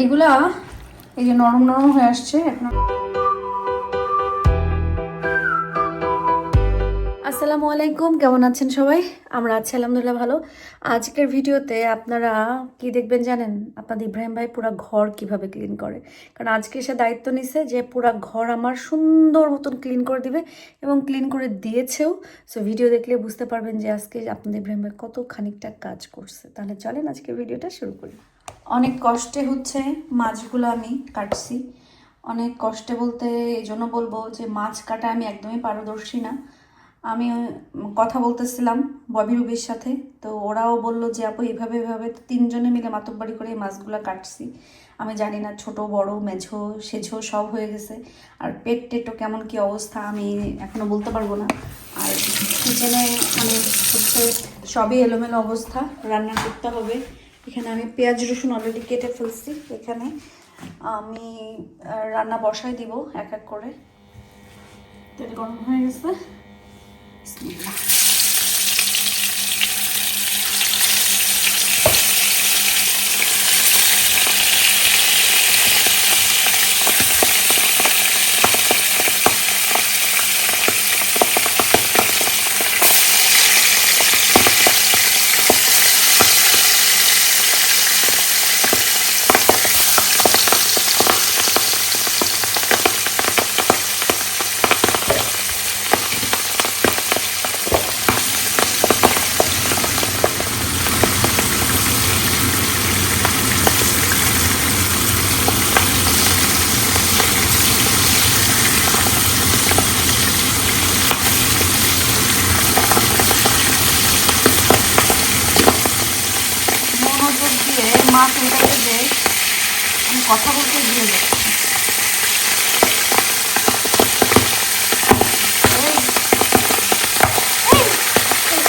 এগুলা এই যে নরম নরম হয়ে আসছে আসসালামু আলাইকুম, কেমন আছেন সবাই? আমরা আছি আলহামদুলিল্লাহ ভালো। আজকের ভিডিওতে আপনারা কি দেখবেন জানেন? আপনাদের ইব্রাহিম ভাই পুরো ঘর কীভাবে ক্লিন করে? কারণ আজকে সে দায়িত্ব নিছে যে পুরো ঘর আমার সুন্দর মতন ক্লিন করে দিবে এবং ক্লিন করে দিয়েছেও। সো ভিডিও দেখলে বুঝতে পারবেন যে আজকে আপনাদের ইব্রাহিম ভাই কত খানিকটা কাজ করছে। তাহলে চলেন আজকে ভিডিওটা শুরু করি। অনেক কষ্টে হচ্ছে মাছগুলো আমি কাটছি। অনেক কষ্টে বলতে এই জন্য বলব যে মাছ কাটা আমি একদমই পারদর্শী না। আমি কথা বলতেছিলাম ববি রুবির সাথে, তো ওরাও বলল যে, আপু এভাবে এভাবে তিনজনে মিলে মাতব্বাড়ি করে এই মাছগুলো কাটছি। আমি জানি না ছোট, বড়, মেঝো, সেঝো সব হয়ে গেছে। আর পেট টেটও কেমন কি অবস্থা আমি এখনও বলতে পারব না। আর কিচেনে মানে হচ্ছে সবই এলোমেলো অবস্থা, রান্না করতে হবে। এখানে আমি পেঁয়াজ রসুন অলরেডি কেটে ফেলছি। এখানে আমি রান্না বসাই দিব এক এক করে। তেল গরম হয়ে গেছে বিসমিল্লাহ। মনোযোগ দিয়ে মা ফিল্টারে যে আমি কথা বলতে ভুলে যাচ্ছি এই, এই, এই।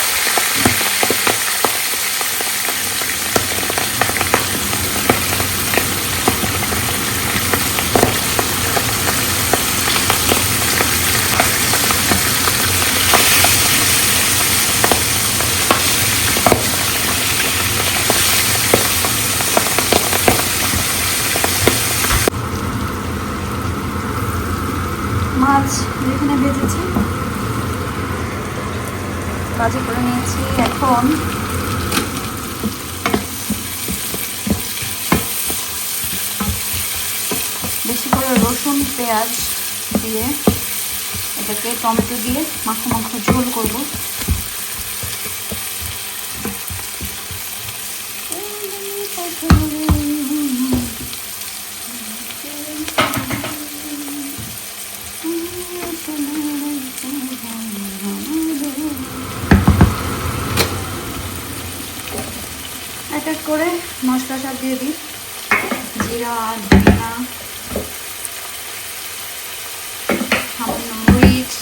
মাছ যেখানে ভেজেছি ভাজি করে নিয়েছি এখন বেশি করে রসুন পেঁয়াজ দিয়ে এটাকে টমেটো দিয়ে মাখো মাখো ঝোল করব। এক এক করে মশলা সব দিয়ে দিই। জিরা, ধনিয়া সামান্য মরিচ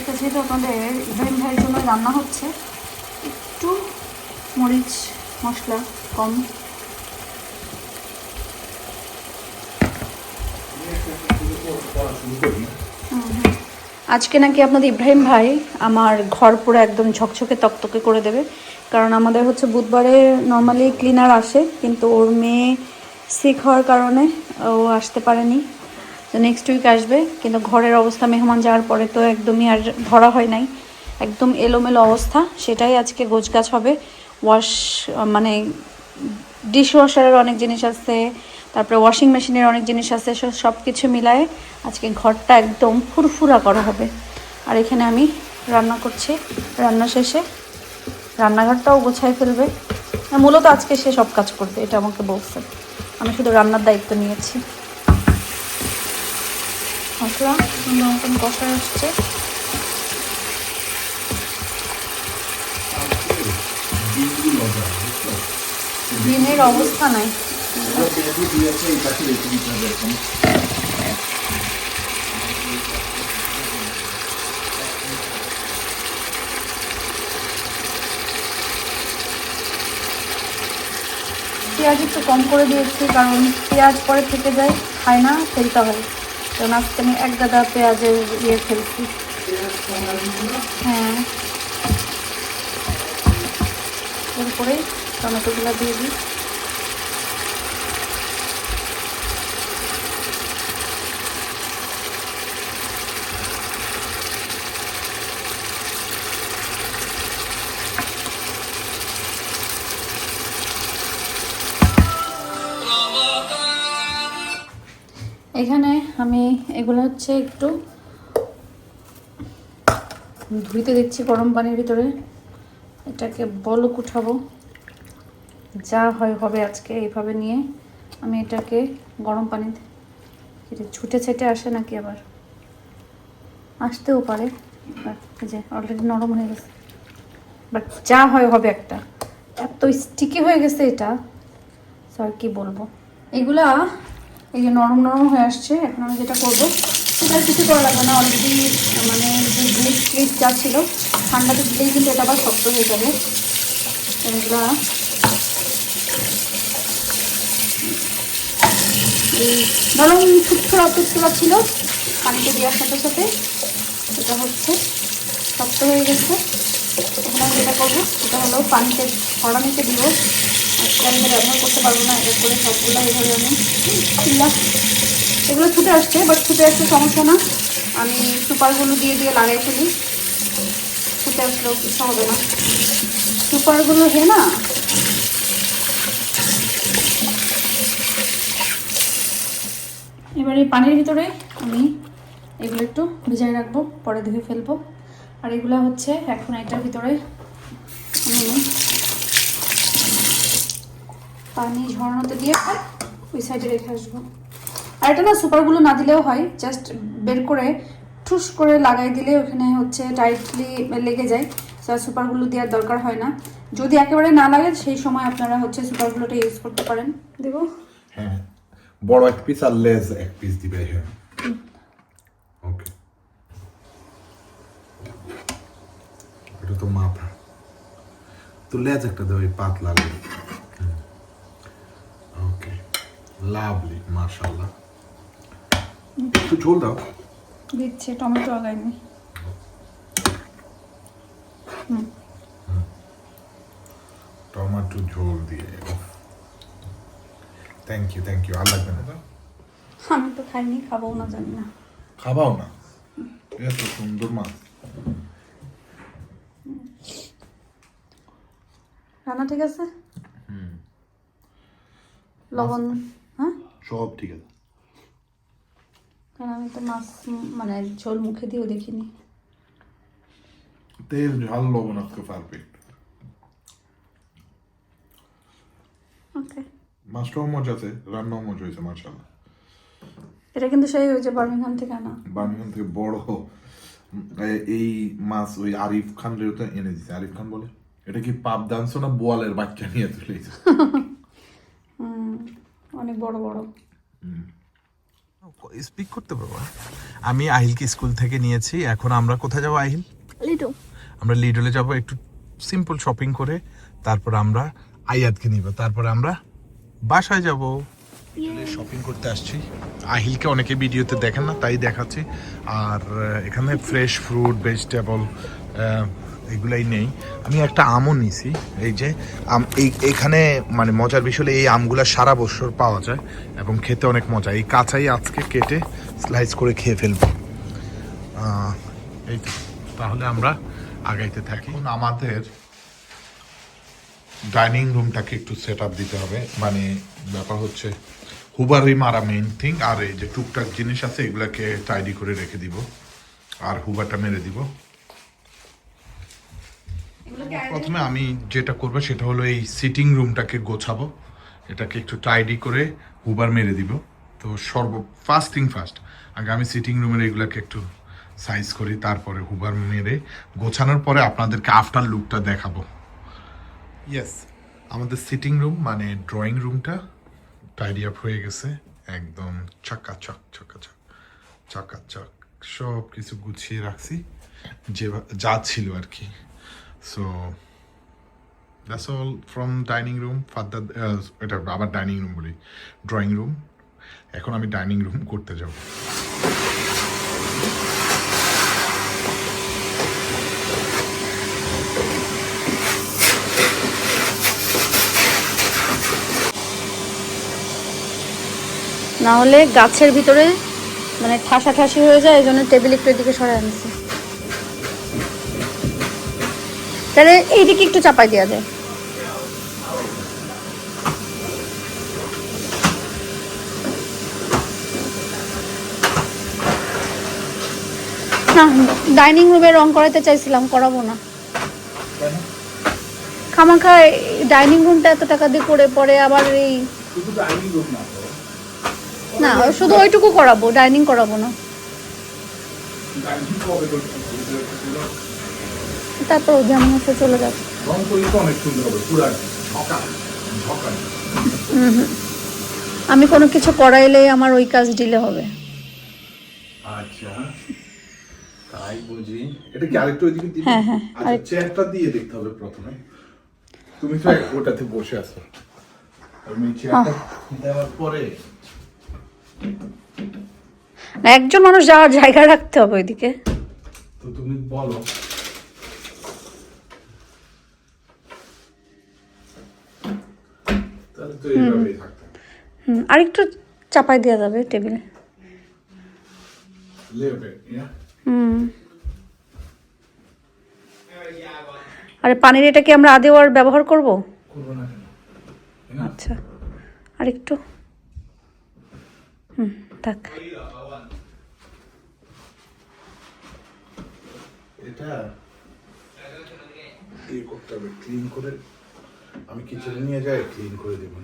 এটা যেহেতু আপনাদের ইব্রাহিম ভাইয়ের জন্য রান্না হচ্ছে, একটু মরিচ, মশলা কম। আজকে নাকি আপনাদের ইব্রাহিম ভাই আমার ঘর পুরো একদম ঝকঝকে তকতকে করে দেবে, কারণ আমাদের হচ্ছে বুধবারে নর্মালি ক্লিনার আসে, কিন্তু ওর মেয়ে সিক হওয়ার কারণে ও আসতে পারেনি তো নেক্সট উইক আসবে, কিন্তু ঘরের অবস্থা, মেহমান যাওয়ার পরে তো একদমই আর ধরা হয় নাই। একদম এলোমেলো অবস্থা, সেটাই আজকে গোছগাছ হবে। ওয়াশ মানে ডিশ ওয়াশারের অনেক জিনিস আছে, তারপরে ওয়াশিং মেশিনের অনেক জিনিস আছে, সব কিছু মিলায়ে আজকে ঘরটা একদম ফুরফুরা করা হবে। আর এখানে আমি রান্না করছি, রান্না শেষে রান্নাঘরটাও গোছায় ফেলবে। মূলত আজকে সে সব কাজ করবে, এটা আমাকে বলছে। আমি শুধু রান্নার দায়িত্ব নিয়েছি। মশলা সুন্দর মতন কষা আসছে। ডিমের অবস্থা নাই। পেঁয়াজ একটু কম করে দিয়েছি, কারণ পেঁয়াজ পরে থেকে যায়, খায় না ফেলতে হয় কারণ আজকে আমি এক গাদা পেঁয়াজের ইয়ে ফেলছি। হ্যাঁ। এরপরে টমেটোগুলো দিয়ে দিই। হচ্ছে একটু ধুইতে দিচ্ছি গরম পানির ভিতরে। এটাকে বলক উঠাবো। যা হয় হবে আজকে এইভাবে নিয়ে আমি এটাকে গরম পানিতে এটা ছুটে ছেটে আসে নাকি আবার? আসতেও পারে যে অলরেডি নরম হয়ে গেছে। বাট যা হয় হবে একটা। এত স্টিকি হয়ে গেছে এটা। স্যার কি বলব? এগুলা এই যে নরম নরম হয়ে আসছে, এখন আমি যেটা করব সেটা কিছু করা লাগবে না অলরেডি মানে যে গ্লিস ক্লিস যা ছিল ঠান্ডাতে দিলেই কিন্তু এটা আবার শক্ত হয়ে যাবে। এগুলা এই নরম টুকছোড়া টুকছোড়া ছিল, পানিতে দেওয়ার সাথে সাথে এটা হচ্ছে শক্ত হয়ে গেছে। এখন আমি যেটা করব, সেটা হলো পানিতে ছড়ানিতে দিব। আজকে আমি ব্যবহার করতে পারব না এটা করে সবগুলো এইভাবে আমি এগুলো ছুটে আসছে বাট ছুটে আসতে সমস্যা না। আমি সুপারগুলো দিয়ে দিয়ে লাগাই ফেলি। ছুটে আসলেও কিছু হবে না। সুপারগুলো হে না? এবার এই পানির ভিতরে আমি এগুলো একটু ভিজাই রাখব, পরে ধুয়ে ফেলব। আর এগুলো হচ্ছে এখন এটার ভিতরে আমি পানি ঝরানোতে দিয়ে ওই সাইডে রেখে আসব। আর এটা না সুপারগুলো না দিলেও হয় জাস্ট বের করে ঠুস করে লাগাই দিলে ওখানে হচ্ছে টাইটলি লেগে যায়। সুপারগুলো দেওয়ার দরকার হয় না। যদি একেবারে না লাগে, সেই সময় আপনারা হচ্ছে সুপারগুলোটা ইউজ করতে পারেন। দেবো? হ্যাঁ বড় এক পিস আর লেজ এক পিস দিবে হ্যাঁ। ওকে এটা তো মাথা। তো লেজ একটা দেবে পাতলা লেজ লাভলি মার্শাল্লাহ একটু ঝোল দাও। দিচ্ছে টমেটো লাগাইনি টমেটো ঝোল দিয়ে থ্যাংক ইউ থ্যাংক ইউ আর লাগবে না? আমি তো খাইনি খাব না জানি না। খাবাও না? এত সুন্দর মাছ। রান্না ঠিক আছে? লবণ। হ্যাঁ? সব ঠিক আছে। কারণ আমি তো মাছ মানে ঝোল মুখে দিয়েও দেখিনি। তেল ঝাল লবণ আজকে পারফেক্ট ওকে। মাছটাও মজা আছে রান্নাও মজা হয়েছে মার্শাল্লাহ এটা কিন্তু সেই ওই যে বার্মিংহাম থেকে আনা। বার্মিংহাম থেকে বড়। এই মাছ ওই আরিফ খান রেওতে এনে দিছে। আরিফ খান বলে এটা কি পাপ দানছো না বোয়ালের বাচ্চা নিয়ে চলে অনেক বড় বড়। স্পিক করতে পারব আমি আহিলকে স্কুল থেকে নিয়েছি এখন আমরা কোথায় যাব আহিল? লিটু আমরা লিডলে যাব একটু সিম্পল শপিং করে তারপর আমরা আয়াতকে নিব তারপর আমরা বাসায় যাব। শপিং করতে আসছি। আহিলকে অনেকে ভিডিওতে দেখেন না তাই দেখাচ্ছি। আর এখানে ফ্রেশ ফ্রুট ভেজিটেবল এগুলাই নেই। আমি একটা আমও নিছি, এই যে, আম, এই, এখানে মানে মজার বিষয় এই আমগুলা সারা বছর পাওয়া যায় এবং খেতে অনেক মজা। এই কাঁচাই আজকে কেটে স্লাইস করে খেয়ে ফেলব। এই তাহলে আমরা আগাইতে থাকি। আমাদের ডাইনিং রুমটাকে একটু সেট আপ দিতে হবে। মানে ব্যাপার হচ্ছে হুবারই মারা মেইন থিং আর এই যে টুকটাক জিনিস আছে, এগুলাকে টাইডি করে রেখে দিব। আর হুবারটা মেরে দিব। প্রথমে আমি যেটা করব সেটা হলো এই সিটিং রুমটাকে গোছাবো। এটাকে একটু টাইডি করে হুবার মেরে দিব। তো সর্ব ফার্স্ট থিং ফার্স্ট আগে আমি সিটিং রুমের এগুলাকে একটু সাইজ করি তারপরে হুবার মেরে গোছানোর পরে আপনাদেরকে আফটার লুকটা দেখাবো। ইয়েস আমাদের সিটিং রুম মানে ড্রয়িং রুমটা টাইডি আপ হয়ে গেছে। একদম চাকা চক চাকা চক চাকা চক সব কিছু গুছিয়ে রাখছি। যে যা ছিল আর কি। So that's all from dining room father এটা আবার ডাইনিং রুম বলি। ড্রয়িং রুম এখন আমি ডাইনিং রুম করতে যাব। না হলে গাছের ভিতরে মানে ঠাসা ঠাসি হয়ে যায়, এই জন্য টেবিল একটু এদিকে সরাই আনছি। তাহলে এইদিকে একটু চাপাই দেওয়া যায়। না ডাইনিং রুমে রং করাতে চাইছিলাম করাবো না। খামাখা ডাইনিং রুমটা এত টাকা দিয়ে করে পরে আবার এই। না শুধু ওইটুকু করাবো ডাইনিং করাবো না। তারপর যেমন হচ্ছে চলে যাবে। রং করলে তো অনেক সুন্দর হবে পুরা ঝকা ঝকা। আমি কোনো কিছু করাইলে আমার ওই কাজ ডিলে হবে। আচ্ছা তাই বুঝি। এটা কি আরেকটু ওইদিকে দিবি? হ্যাঁ, হ্যাঁ, আচ্ছা চেয়ারটা দিয়ে দেখতে হবে প্রথমে। তুমি তো ওটাতে বসে আছো। আমি চেয়ারটা দেওয়ার পরে একজন মানুষ যাওয়ার জায়গা রাখতে হবে ওইদিকে। তো তুমি বলো। তো এইভাবেই থাকতে। হুম আরেকটু চাপাই দেওয়া যাবে টেবিলে? হুম। আরে পানির এটা কি আমরা আদেও আর ব্যবহার করব? আচ্ছা আরেকটু। হুম থাক। এটা ইয়ে করতে হবে ক্লিন করে আমি কিচেনে নিয়ে যাই ক্লিন করে দেবো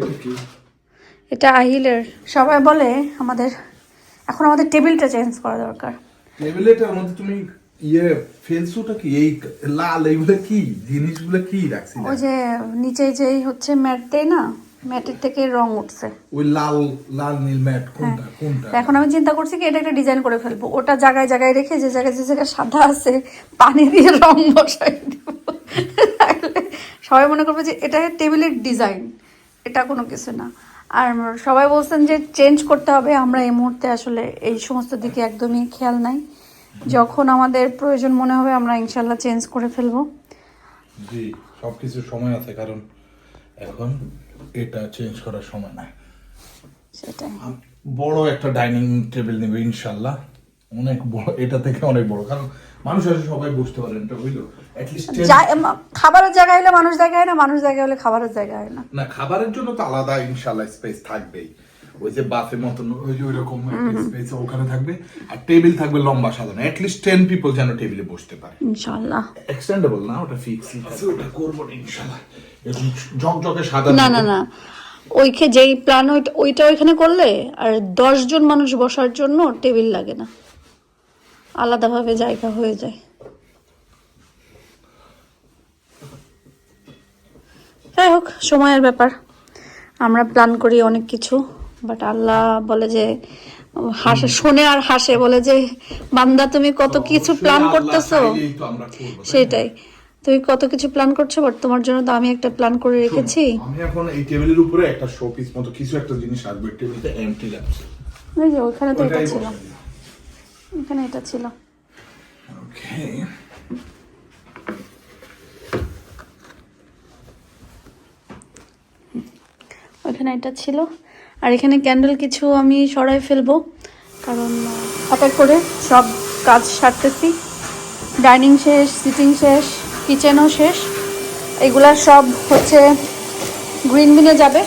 এটা কি? এটা আহিলের। সবাই বলে আমাদের এখন আমাদের টেবিলটা চেঞ্জ করা দরকার। টেবিলটা আমাদের তুমি ইয়ে ফেলসুটা কি? এই লাল এইগুলো কি? জিনিসগুলো কি রাখছি? ওই যে নিচে যেই হচ্ছে ম্যাট দেয় না? ম্যাটের থেকে রং উঠছে। ওই লাল লাল নীল ম্যাট কোনটা কোনটা? এখন আমি চিন্তা করছি কি এটা একটা ডিজাইন করে ফেলব। ওটা জায়গায় জায়গায় রেখে যে জায়গায় যে জায়গায় সাদা আছে পানি দিয়ে রং বসাই দেবো। সবাই মনে করবে যে এটা টেবিলের ডিজাইন এটা কোনো কিছু না। আর সবাই বলছেন যে চেঞ্জ করতে হবে আমরা এই মুহূর্তে আসলে এই সমস্ত দিকে একদমই খেয়াল নাই। যখন আমাদের প্রয়োজন মনে হবে আমরা ইনশাল্লাহ চেঞ্জ করে ফেলব। জি সবকিছু সময় আছে কারণ এখন এটা চেঞ্জ করার সময় সেটাই। বড় একটা ডাইনিং টেবিল নেবে ইনশাল্লাহ। অনেক বড় এটা থেকে অনেক বড়। কারণ মানুষ আসে সবাই বুঝতে পারেন এটা বুঝলো। খাবারের জায়গা হলে মানুষ জায়গা হয় না মানুষ জায়গা হলে খাবারের জায়গা হয় না। না খাবারের জন্য তো আলাদা ইনশাল্লাহ স্পেস থাকবেই। ওই যে বাফে মতন ওই যে ওইরকম স্পেস ওখানে থাকবে। আর টেবিল থাকবে লম্বা সাজানো। অ্যাটলিস্ট টেন পিপল যেন টেবিলে বসতে পারে। ইনশাল্লাহ। এক্সটেন্ডেবল না ওটা ফিক্স আছে ওটা করব না ইনশাল্লাহ। ঝকঝকে সাদা না না না। ওইখে যেই প্ল্যান ওইটা ওইখানে করলে আর মানুষ বসার জন্য টেবিল লাগে না। আলাদাভাবে জায়গা হয়ে যায়। যাই হোক সময়ের ব্যাপার। আমরা প্ল্যান করি অনেক কিছু বাট আল্লাহ বলে যে হাসে শোনে আর হাসে। বলে যে বান্দা তুমি কত কিছু প্ল্যান করতেছো? সেটাই। তুমি কত কিছু প্ল্যান করছ বাট তোমার জন্য তো আমি একটা প্ল্যান করে রেখেছি। আমি এখন এই টেবিলের উপরে একটা শো পিস মতো কিছু একটা জিনিস রাখব টেবিলটা এমটি লাগছে। ওই যে ওখানে তো এটা ছিল। এখানে এটা ছিল। ওকে ওইখানে এটা ছিল। আর এখানে ক্যান্ডেল কিছু আমি সরাই ফেলব কারণ হঠাৎ করে সব কাজ সারতেছি। ডাইনিং শেষ সিটিং শেষ। কিচেনও শেষ। এগুলা সব হচ্ছে গ্রিন বিনে যাবে।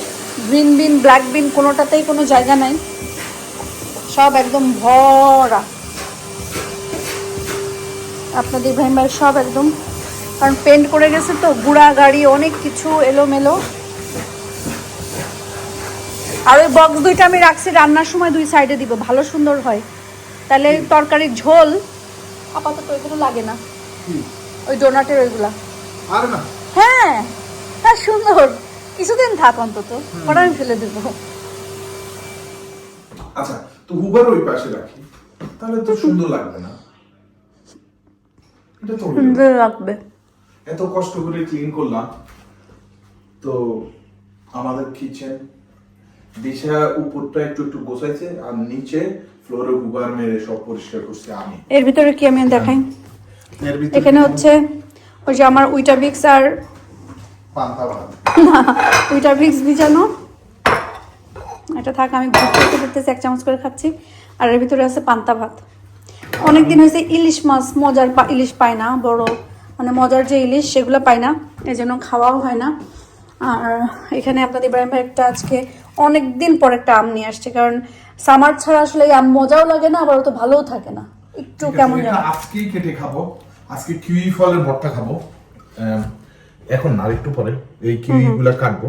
গ্রিন বিন ব্ল্যাক বিন কোনোটাতেই কোনো জায়গা নাই। সব একদম ভরা। আপনাদের ইব্রাহিম ভাই সব একদম। কারণ পেন্ট করে গেছে তো, গুড়া গাড়ি, অনেক কিছু এলোমেলো। আর ওই বক্স দুইটা আমি রাখছি, রান্নার সময় দুই সাইডে দিব, ভালো সুন্দর হয়। তাহলে তরকারির ঝোল আপাতত এগুলো লাগে না। ওই ডোনাটের ওইগুলা। আর না? হ্যাঁ হ্যাঁ সুন্দর। কিছুদিন থাক অন্তত পরে আমি ফেলে দেবো। আচ্ছা তো হুবার ওই পাশে রাখি। তাহলে তো সুন্দর লাগবে না। এটা তো সুন্দর লাগবে। এত কষ্ট করে ক্লিন করলাম। তো আমাদের কিচেন দিশা উপরটা একটু একটু গোছাইছে আর নিচে ফ্লোরে হুবার মেরে সব পরিষ্কার করছে আমি। এর ভিতরে কি আমি দেখাই? এখানে হচ্ছে ওই যে আমার উইটাবিক্স আর পান্তা ভাত উইটাবিক্স ভিজানো। এটা থাক আমি ঘুরতে ঘুরতেছি এক চামচ করে খাচ্ছি। আর এর ভিতরে আছে পান্তা ভাত। অনেকদিন হয়েছে ইলিশ মাছ মজার ইলিশ পাই না বড়। মানে মজার যে ইলিশ সেগুলো পাই না এই জন্য খাওয়াও হয় না। আর এখানে আপনাদের ইব্রাহিম ভাই একটা আজকে অনেক দিন পর একটা আম নিয়ে আসছে কারণ সামার ছাড়া আসলে আম মজাও লাগে না আবার অত ভালোও থাকে না। একটু কেমন আজকেই কেটে খাব। আজকে কিউই ফলের ভর্তা খাব। এখন না একটু পরে এই কিউই গুলা কাটবো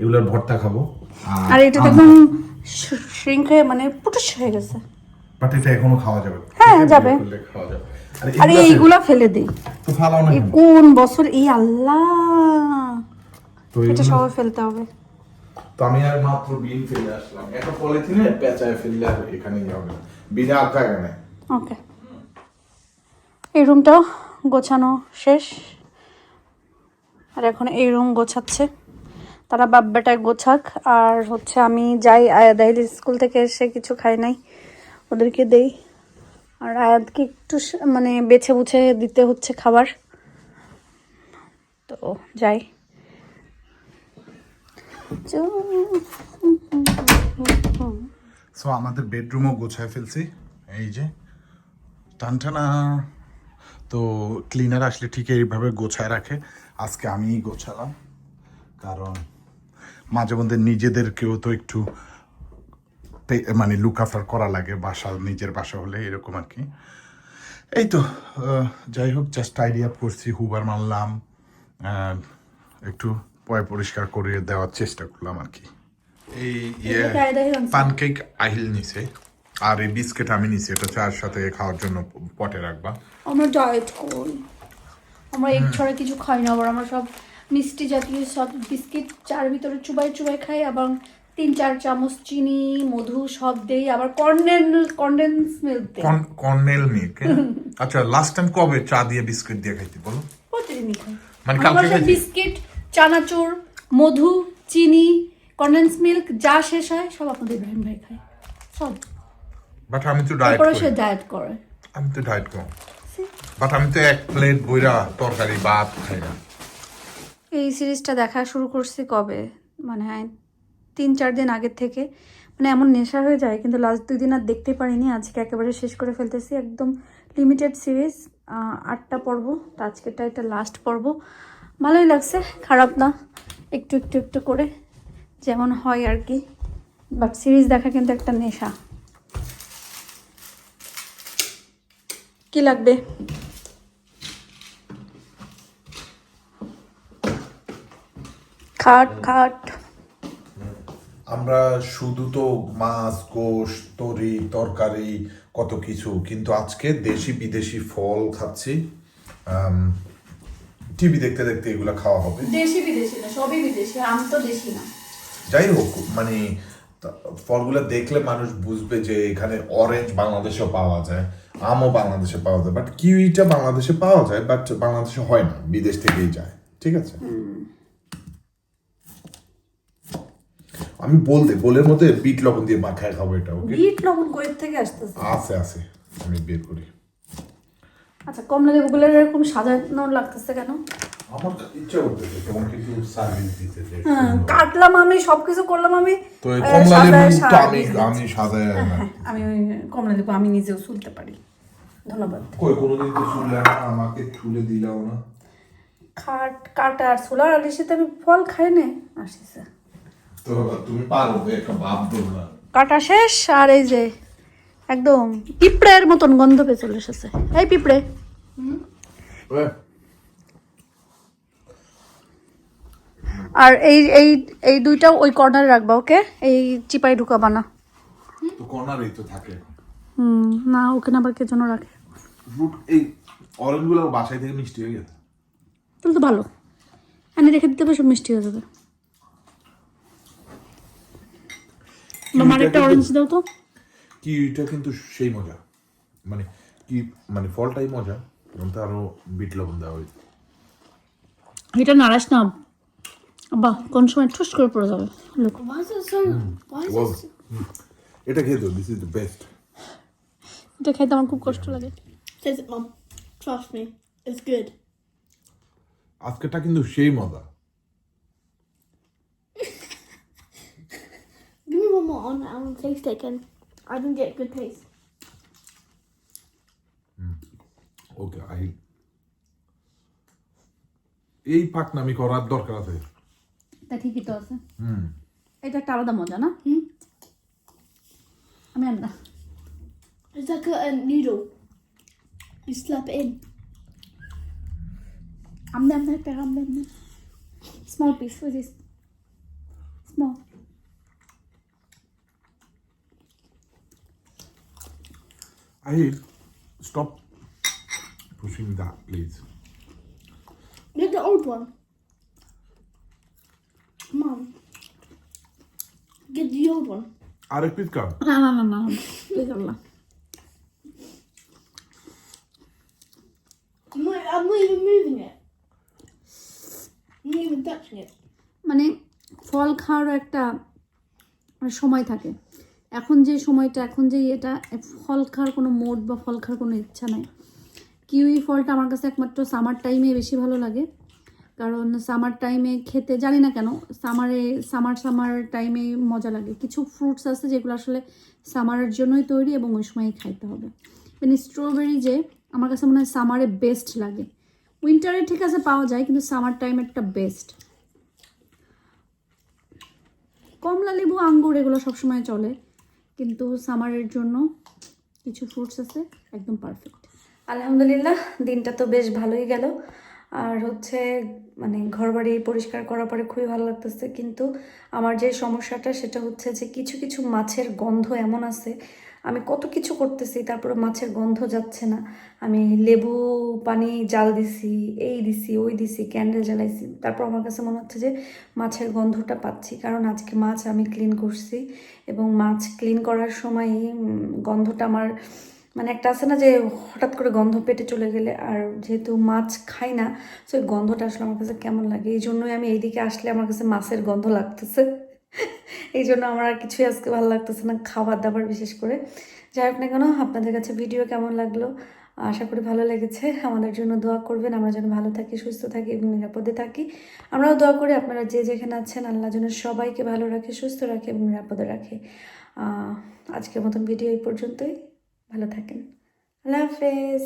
এগুলার ভর্তা খাব। আর এটা একদম শ্রিঙ্ক মানে পুটুস হয়ে গেছে। বাট এটা এখনও খাওয়া যাবে। হ্যাঁ, যাবে। খাওয়া যাবে। আর এইগুলা ফেলে দিই। তো ফালাও না কোন বছর? এই আল্লাহ। তো এটা সবাই ফেলতে হবে। তো আমি আর মাত্র বিন ফেলে আসলাম। একটা পলিথিনে পেঁচায় ফেললে আর এখানেই হবে বিনা জায়গা নেই ওকে এই রুমটাও গোছানো শেষ। আর এখন এই রুম গোছাচ্ছে। তারা বাপ বেটায় গোছাক। আর হচ্ছে আমি যাই আয়াদাইল স্কুল থেকে এসে কিছু খাই নাই। ওদেরকে দেই। আর আয়াতকে একটু মানে বেছে বুছে দিতে হচ্ছে খাবার। তো যাই। সো আমাদের বেডরুমও গোছায় ফেলছি। এই যে। টানটানা। তো ক্লিনার আসলে ঠিক এইভাবে গোছায় রাখে। আজকে আমিই গোছালাম। কারণ মাঝে মধ্যে নিজেদেরকেও তো একটু মানে লুক আফার করা লাগে বাসা নিজের বাসা হলে এরকম আর কি। এই তো যাই হোক জাস্ট আইডিয়া করছি হুবার মারলাম একটু পয় পরিষ্কার করে দেওয়ার চেষ্টা করলাম আর কি। এই ইয়ে পানকেক আহিল নিছে। আর এই বিস্কিট আমি নিছি এটা চার সাথে খাওয়ার জন্য পটে রাখবা। আমরা ডায়েট করি আমরা এক ছড়া কিছু খাই না আবার আমরা সব মিষ্টি জাতীয় সব বিস্কিট চার ভিতরে চুবাই চুবাই খাই এবং তিন চার চামচ চিনি মধু সব দেই আবার কর্নেল কন্ডেন্স মিল্ক দেই। কর্নেল মিল্ক আচ্ছা লাস্ট টাইম কবে চা দিয়ে বিস্কিট দিয়ে খাইতে বলো? প্রতিদিনই খাই। মানে কালকে বিস্কিট চানাচুর মধু চিনি কন্ডেন্স মিল্ক যা শেষ হয় সব আপনাদের ইব্রাহিম ভাই খায়। সব। বাট আমি তো ডায়েট করি। সে ডায়েট করে। আমি তো ডায়েট করি। বাট আমি তো এক প্লেট বইরা তরকারি ভাত খাই না। এই সিরিজটা দেখা শুরু করছি কবে? মানে হয় তিন চার দিন আগের থেকে। মানে এমন নেশা হয়ে যায় কিন্তু লাস্ট দুই দিন আর দেখতে পারিনি। আজকে একেবারে শেষ করে ফেলতেছি। একদম লিমিটেড সিরিজ আটটা পর্ব। তো আজকেরটা এটা লাস্ট পর্ব। ভালোই লাগছে খারাপ না। একটু একটু একটু করে। যেমন হয় আর কি। বাট সিরিজ দেখা কিন্তু একটা নেশা। কি লাগবে? খাট খাট। আমরা শুধু তো মাছ গোশ তরি তরকারি কত কিছু কিন্তু আজকে দেশি বিদেশি ফল খাচ্ছি। টিভি দেখতে দেখতে এগুলো খাওয়া হবে। দেশি বিদেশি না সবই বিদেশি আম তো দেশি না। যাই হোক মানে ফলগুলো দেখলে মানুষ বুঝবে যে এখানে অরেঞ্জ বাংলাদেশেও পাওয়া যায়। আমও বাংলাদেশে পাওয়া যায় বাট কিউইটা বাংলাদেশে পাওয়া যায় বাট বাংলাদেশে হয় না বিদেশ থেকেই যায় ঠিক আছে? আমি বলতে বোলের মধ্যে বিট লবণ দিয়ে মাখায় খাব এটা বিট লবণ কই থেকে আসতেছে? আছে আছে আমি বের করি। আচ্ছা কমলা লেবুগুলো এরকম সাজানো লাগতেছে কেন? আমার ইচ্ছা করতেছে তোমার কিছু সার্ভিস দিতে হ্যাঁ, কাটলাম আমি সবকিছু করলাম আমি তো এই কমলা সাজায় লেবুটা আমি আমি সাজায় হ্যাঁ, আমি কমলা লেবু আমি নিজেও চুলতে পারি। ধন্যবাদ। কই কোনোদিন তো চুলে আমাকে চুলে দিলাও না। খাট কাটা আর সোলার আলির সাথে আমি ফল খাই না আসিছে। তো তুমি পারো একটা ভাব না। কাটা শেষ আর এই যে একদম পিঁপড়ের মতন গন্ধ পেয়ে চলে এসেছে। এই পিঁপড়ে। আর এই এই এই দুইটা ওই কর্নারে রাখবা ওকে? এই চিপাই ঢুকাবা না। তো কর্নারেই তো থাকে। হুম না ওখানে আবার কে জন্য রাখে। ফ্রুট এই অরেঞ্জগুলো বাসায় থেকে মিষ্টি হয়ে গেছে। তাহলে তো ভালো। এনে রেখে দিতে হবে সব মিষ্টি হয়ে যাবে। মামার একটা অরেঞ্জ দাও তো। কি এটা কিন্তু সেই মজা মানে কি মানে ফলটাই মজা কিন্তু আরও বিট লবণ দেওয়া হয়েছে এটা নাড়াস না বাহ কোন সময় ঠুস করে পড়ে যাবে লোক এটা খেয়ে দিস ইজ দ্য বেস্ট এটা খাইতে আমার খুব কষ্ট লাগে taste it, mum. Trust me, it's good. আজকেটা কিন্তু সেই মজা Give me one more on. To taste it again. I didn't get good taste. Okay I এই পাকনামি করার দরকার আছে। তা ঠিকই তো আছে। হুম। এটা একটা আলাদা মজা না? হুম? আমি আর না It's like a, a noodle. You slap it in. আমদে আমদে একটা আমদে আমদে small piece with this small I stop pushing that, please. Get the old one. Mum. Get the old one. আরেক পিস কার না না না না আল্লাহ I'm not, even moving it. I'm not even touching it. মানে ফল খাওয়ারও একটা মানে সময় থাকে এখন যে সময়টা, এখন যে এটা, ফল খাওয়ার কোনো মোড বা ফল খাওয়ার কোনো ইচ্ছা নাই। কিউই ফলটা আমার কাছে একমাত্র সামার টাইমে বেশি ভালো লাগে। কারণ সামার টাইমে খেতে, জানি না কেন সামারে সামার সামার টাইমে মজা লাগে। কিছু ফ্রুটস আছে যেগুলো আসলে সামারের জন্যই তৈরি এবং ওই সময়ই খাইতে হবে। মানে স্ট্রবেরি যে আমার কাছে মনে হয় সামারে বেস্ট লাগে। উইন্টারে ঠিক আছে, পাওয়া যায়, কিন্তু সামার টাইমেরটা বেস্ট কমলা লেবু আঙ্গুর, এগুলো সবসময় চলে। কিন্তু সামারের জন্য কিছু ফ্রুটস আছে, একদম পারফেক্ট আলহামদুলিল্লাহ, দিনটা তো বেশ ভালোই গেল। আর হচ্ছে মানে ঘরবাড়ি পরিষ্কার করার পরে খুবই ভালো লাগতেছে, কিন্তু আমার যে সমস্যাটা সেটা হচ্ছে যে কিছু কিছু মাছের গন্ধ এমন আছে আমি কত কিছু করতেছি তারপরে মাছের গন্ধ যাচ্ছে না। আমি লেবু, পানি, জাল দিছি, এই দিছি, ওই দিছি ক্যান্ডেল জ্বালাইছি। তারপর আমার কাছে মনে হচ্ছে যে মাছের গন্ধটা পাচ্ছি, কারণ আজকে মাছ আমি ক্লিন করছি এবং মাছ ক্লিন করার সময় গন্ধটা আমার মানে একটা আছে না যে হঠাৎ করে গন্ধ পেটে চলে গেলে আর যেহেতু মাছ খাই না ওই গন্ধটা আসলে আমার কাছে কেমন লাগে? এই জন্যই আমি এইদিকে আসলে আমার কাছে মাছের গন্ধ লাগতেছে। এই জন্য আমার আর কিছুই আজকে ভালো লাগতেছে না খাবার দাবার বিশেষ করে। যাই হোক না কেন, আপনাদের কাছে ভিডিও কেমন লাগল? আশা করি ভালো লেগেছে। আমাদের জন্য দোয়া করবেন। আমরা যেন ভালো থাকি, সুস্থ থাকি এবং নিরাপদে থাকি। আমরাও দোয়া করি আপনারা যে যেখানে আছেন, আল্লাহ যেন সবাইকে ভালো রাখে, সুস্থ রাখে এবং নিরাপদে রাখে। আজকের মতন ভিডিও এই পর্যন্তই। ভালো থাকেন। আল্লাহ হাফেজ।